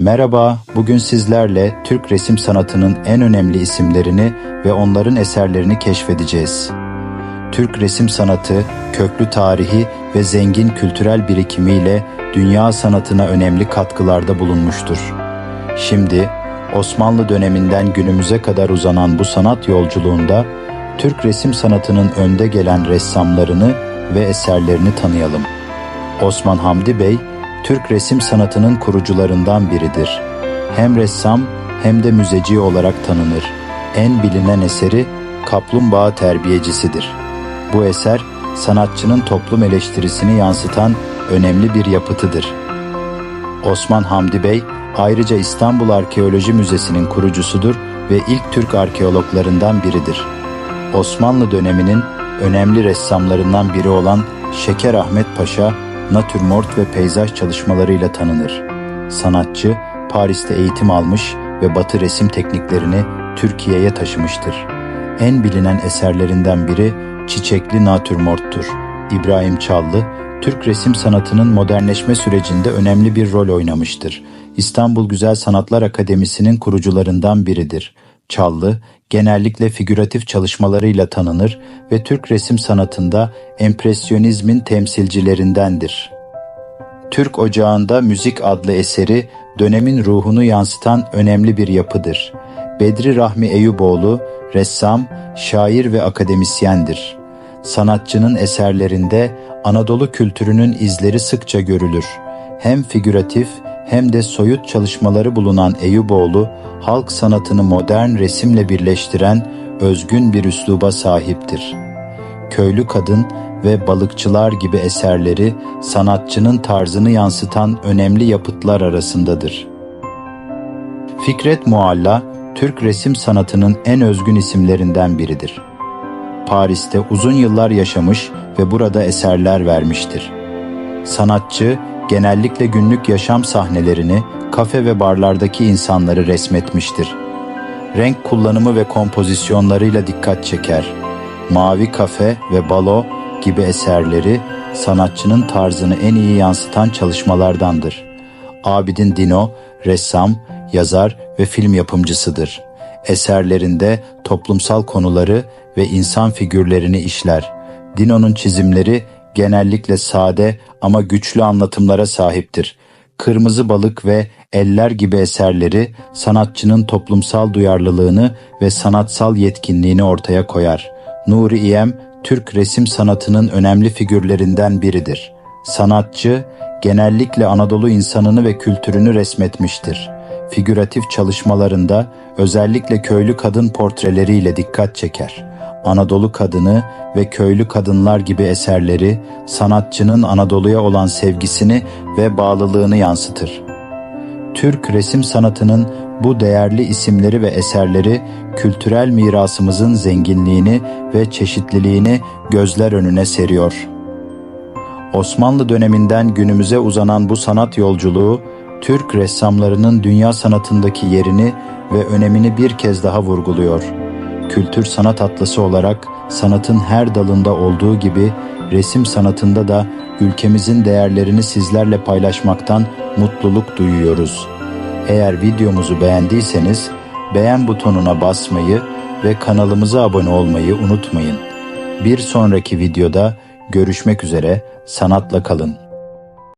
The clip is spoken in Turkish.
Merhaba, bugün sizlerle Türk resim sanatının en önemli isimlerini ve onların eserlerini keşfedeceğiz. Türk resim sanatı, köklü tarihi ve zengin kültürel birikimiyle dünya sanatına önemli katkılarda bulunmuştur. Şimdi Osmanlı döneminden günümüze kadar uzanan bu sanat yolculuğunda Türk resim sanatının önde gelen ressamlarını ve eserlerini tanıyalım. Osman Hamdi Bey, Türk resim sanatının kurucularından biridir. Hem ressam hem de müzeci olarak tanınır. En bilinen eseri Kaplumbağa Terbiyecisidir. Bu eser sanatçının toplum eleştirisini yansıtan önemli bir yapıtıdır. Osman Hamdi Bey ayrıca İstanbul Arkeoloji Müzesi'nin kurucusudur ve ilk Türk arkeologlarından biridir. Osmanlı döneminin önemli ressamlarından biri olan Şeker Ahmet Paşa, natürmort ve peyzaj çalışmalarıyla tanınır. Sanatçı, Paris'te eğitim almış ve Batı resim tekniklerini Türkiye'ye taşımıştır. En bilinen eserlerinden biri Çiçekli Natürmort'tur. İbrahim Çallı, Türk resim sanatının modernleşme sürecinde önemli bir rol oynamıştır. İstanbul Güzel Sanatlar Akademisi'nin kurucularından biridir. Çallı, genellikle figüratif çalışmalarıyla tanınır ve Türk resim sanatında empresyonizmin temsilcilerindendir. Türk Ocağı'nda Müzik adlı eseri dönemin ruhunu yansıtan önemli bir yapıdır. Bedri Rahmi Eyüboğlu, ressam, şair ve akademisyendir. Sanatçının eserlerinde Anadolu kültürünün izleri sıkça görülür. Hem figüratif hem de soyut çalışmaları bulunan Eyüboğlu, halk sanatını modern resimle birleştiren özgün bir üsluba sahiptir. Köylü Kadın ve Balıkçılar gibi eserleri sanatçının tarzını yansıtan önemli yapıtlar arasındadır. Fikret Mualla, Türk resim sanatının en özgün isimlerinden biridir. Paris'te uzun yıllar yaşamış ve burada eserler vermiştir. Sanatçı genellikle günlük yaşam sahnelerini, kafe ve barlardaki insanları resmetmiştir. Renk kullanımı ve kompozisyonlarıyla dikkat çeker. Mavi Kafe ve Balo gibi eserleri sanatçının tarzını en iyi yansıtan çalışmalardandır. Abidin Dino, ressam, yazar ve film yapımcısıdır. Eserlerinde toplumsal konuları ve insan figürlerini işler. Dino'nun çizimleri genellikle sade ama güçlü anlatımlara sahiptir. Kırmızı Balık ve Eller gibi eserleri sanatçının toplumsal duyarlılığını ve sanatsal yetkinliğini ortaya koyar. Nuri İyem, Türk resim sanatının önemli figürlerinden biridir. Sanatçı, genellikle Anadolu insanını ve kültürünü resmetmiştir. Figüratif çalışmalarında özellikle köylü kadın portreleriyle dikkat çeker. Anadolu kadını ve köylü kadınlar gibi eserleri sanatçının Anadolu'ya olan sevgisini ve bağlılığını yansıtır. Türk resim sanatının bu değerli isimleri ve eserleri kültürel mirasımızın zenginliğini ve çeşitliliğini gözler önüne seriyor. Osmanlı döneminden günümüze uzanan bu sanat yolculuğu Türk ressamlarının dünya sanatındaki yerini ve önemini bir kez daha vurguluyor. Kültür sanat atlası olarak sanatın her dalında olduğu gibi resim sanatında da ülkemizin değerlerini sizlerle paylaşmaktan mutluluk duyuyoruz. Eğer videomuzu beğendiyseniz beğen butonuna basmayı ve kanalımıza abone olmayı unutmayın. Bir sonraki videoda görüşmek üzere, sanatla kalın.